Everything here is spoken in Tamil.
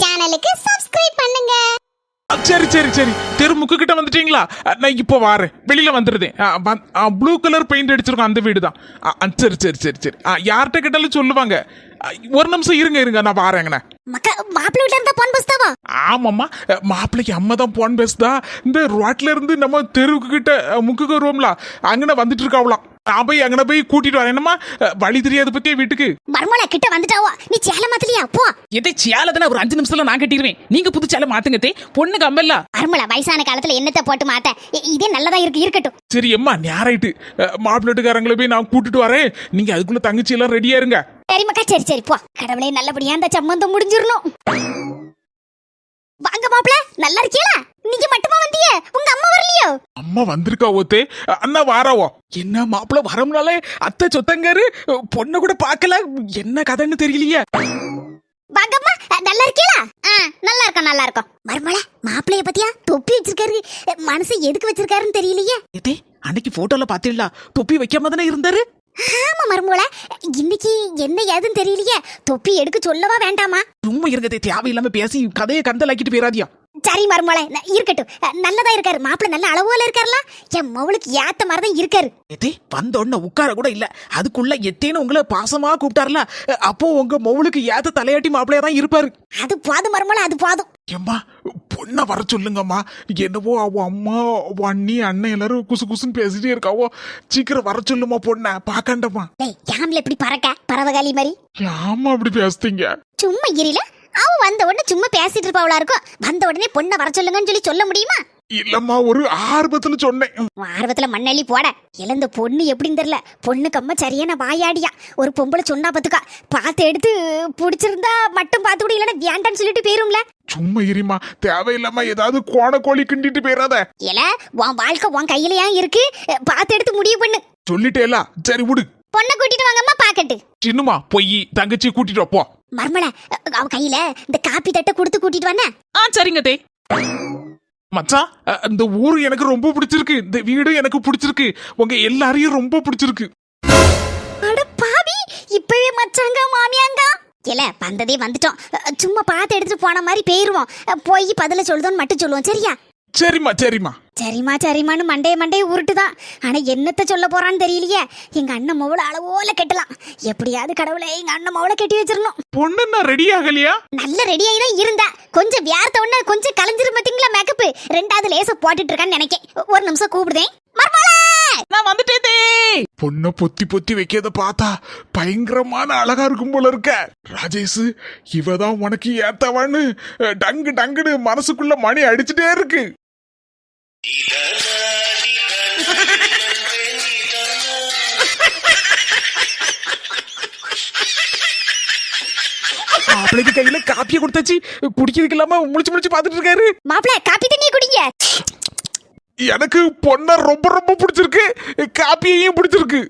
சேனலுக்கு சப்ஸ்கிரைப் பண்ணுங்க. சரி சரி சரி. தெருமுக்கு கிட்ட வந்துட்டீங்களா? நான் இப்போ வாரேன். வெளியில வந்துருதேன் ப்ளூ கலர் பெயிண்ட் அடிச்சிருக்கோம் அந்த வீடு தான் சரி சரி சரி சரி. யார்கிட்ட கேட்டாலும் சொல்லுவாங்க. ஒரு நிமிஷம் இருங்க இருங்க நான் வாரேங்கண்ணே மக்க மாப்பிள்ளை இருந்தா போன் பஸ்தாவா ஆமாம்மா. மாப்பிள்ளைக்கு அம்மா தான் போன் பேசுதா. இந்த ரோட்ல இருந்து நம்ம தெருவுக்கு கிட்ட முக்குக்கு வருவோம்ல அங்கன வந்துட்டு இருக்காவலாம். நான் போய் அங்கன போய் கூட்டிட்டு வரேன். என்னம்மா? அ, வழி தெரியாத பத்தியே வீட்டுக்கு. மர்மோல கிட்ட வந்துட்டாவோ? நீ சேல மாத்தலையா? போ. எதை சேலதானே ஒரு அஞ்சு நிமிஷத்துல நான் கட்டிடுவேன். நீங்க புது சேலை மாத்துங்க தே பொண்ணுக்கு அம்பல்ல மர்மோல வயசான காலத்துல என்னத்தை போட்டு மாத்த? இதே நல்லதா இருக்கு இருக்கட்டும். சரி அம்மா நேராயிட்டு மாப்பிள்ளட்டுக்காரங்களை போய் நான் கூட்டிட்டு வரேன். நீங்க அதுக்குள்ள தங்கச்சி எல்லாம் ரெடியா இருங்க. சரி மக்கா சரி சரி போ. கடவுளே நல்லபடியா அந்த சம்மந்தம் முடிஞ்சிரணும் வாங்க மாப்பிள நல்லா இருக்கீங்களா நீங்க மட்டுமா வந்தீங்க உங்க அம்மா வரலையோ அம்மா வந்திருக்கா ஓத்தே அண்ணா வாராவோ? என்ன மாப்பிள்ள வரம்னாலே அத்தை சொத்தங்காரு பொண்ணை கூட பார்க்கல என்ன கதைன்னு தெரியலையே. வாங்கம்மா அஹ், நல்லா இருக்கீங்களா ஆ நல்லா இருக்கோம் நல்லா இருக்கோம். மர்மல மாப்பிளைய பத்தியா தொப்பி வச்சிருக்காரு? மனசு எதுக்கு வச்சிருக்காருன்னு தெரியலையே. எதே அன்னைக்கு போட்டோல பாத்தீங்களா? தொப்பி வைக்காம தானே இருந்தாரு? ஆமா மர்மோல இன்னைக்கு என்ன ஏதுன்னு தெரியலையே. தொப்பி எடுக்க சொல்லவா வேண்டாமா? சும்மா இருங்கதே தேவையில்லாம பேசி கதையை கந்தலாக்கிட்டு போயிடாதியா சரி மருமலை இருக்கட்டும். நல்லதா இருக்காரு. மாப்பிள்ளை நல்ல அளவோல இருக்காருல? என் மவளுக்கு ஏத்த மாதிரி தான் இருக்காரு. எதே வந்த உடனே உட்கார கூட இல்ல. அதுக்குள்ள எத்தேன்னு உங்களை பாசமா கூப்பிட்டார்ல. அப்போ உங்க மவுளுக்கு ஏத்த தலையாட்டி மாப்பிள்ளையா தான் இருப்பாரு. அது போதும் மருமலை அது போதும். ஏம்மா பொண்ணை வர சொல்லுங்கம்மா. என்னவோ அவ அம்மா அவ அண்ணி அண்ணன் எல்லாரும் குசு குசுன்னு பேசிட்டே இருக்காவோ. சீக்கிரம் வர சொல்லுமா பொண்ணை. பாக்கண்டம்மா. டேய் யாம்ல இப்படி பறக்க? பறவகாலி மாதிரி. ஆமா அப்படி பேசுறீங்க சும்மா இரில அவ வந்த உடனே சும்மா பேசிட்டு இருப்பாவளா இருக்கும். வந்த உடனே பொண்ணை வர சொல்லுங்கன்னு சொல்லி சொல்ல முடியுமா? இல்லம்மா ஒரு ஆர்வத்துல சொன்னேன். ஆர்வத்துல மண்ணள்ளி போட. இழந்த பொண்ணு எப்படின்னு தெரியல. பொண்ணுக்கு அம்மா சரியான வாயாடியா. ஒரு பொம்பளை சொன்னா பத்துக்கா. பார்த்து எடுத்து பிடிச்சிருந்தா மட்டும் பார்த்து கூட இல்லைன்னா வேண்டான்னு சொல்லிட்டு போயிரும்ல. சும்மா இருமா தேவையில்லாம ஏதாவது கோண கோழி கிண்டிட்டு போயிடாத இல்ல உன் வாழ்க்கை உன் கையிலயா இருக்கு. பார்த்து எடுத்து முடிவு பண்ணு. சொல்லிட்டேல. சரி விடு. பொண்ணை கூட்டிட்டு வாங்கம்மா பாக்கட்டு. சின்னம்மா பொய் தங்கச்சி கூட்டிட்டு போ. மர்மல அவ கையில இந்த காப்பி தட்டை கொடுத்து கூட்டிட்டு வானே ஆ சரிங்க தே. மச்சான் இந்த ஊரு எனக்கு ரொம்ப பிடிச்சிருக்கு. இந்த வீடு எனக்கு பிடிச்சிருக்கு. உங்க எல்லாரையும் ரொம்ப பிடிச்சிருக்கு. அட பாவி இப்பவே மச்சாங்க மாமியாங்க. இல்ல வந்ததே வந்துட்டோம். அஹ், சும்மா பார்த்து எடுத்துட்டு போன மாதிரி போயிருவோம். அஹ், போய் பதில சொல்லுதோன்னு மட்டும் சொல்லுவோம் சரியா? சரிம்மா சரிம்மா. சரிம்மா சரிம்மான்னு மண்டைய மண்டைய உருட்டுதான். ஆனா என்னத்த சொல்ல போறான்னு தெரியலையே. எங்க அண்ணன் மவள அளவோல கெட்டலாம். எப்படியாவது கடவுளே எங்க அண்ணன் மவளை கட்டி வச்சிடணும் பொண்ணு நான் ரெடி ஆகலையா? நல்ல ரெடியாகி தான் இருந்தா கொஞ்சம் வியார்த்த உடனே கொஞ்சம் கலைஞ்சிரும் பாத்தீங்களா மேக்கப் ரெண்டாவது லேச போட்டுட்டு இருக்கான்னு நினைக்கேன். ஒரு நிமிஷம் கூப்பிடுதேன். மர்மலா! நான் வந்துட்டேன் பொண்ணை பொத்தி பொத்தி வைக்கிறத பார்த்தா பயங்கரமான அழகா இருக்கும் போல இருக்க. ராஜேஷ் இவதான் உனக்கு ஏத்தவான்னு டங்கு டங்குன்னு மனசுக்குள்ள மணி அடிச்சுட்டே இருக்கு. மாப்பிள்ளைக்கு கையில காப்பியை கொடுத்தாச்சு. குடிக்கிறதுக்கு இல்லாம முடிச்சு முடிச்சு பாத்துட்டு இருக்காரு. மாப்பிள காப்பி தண்ணி குடிங்க. எனக்கு பொண்ணை ரொம்ப ரொம்ப பிடிச்சிருக்கு. காப்பியையும் பிடிச்சிருக்கு.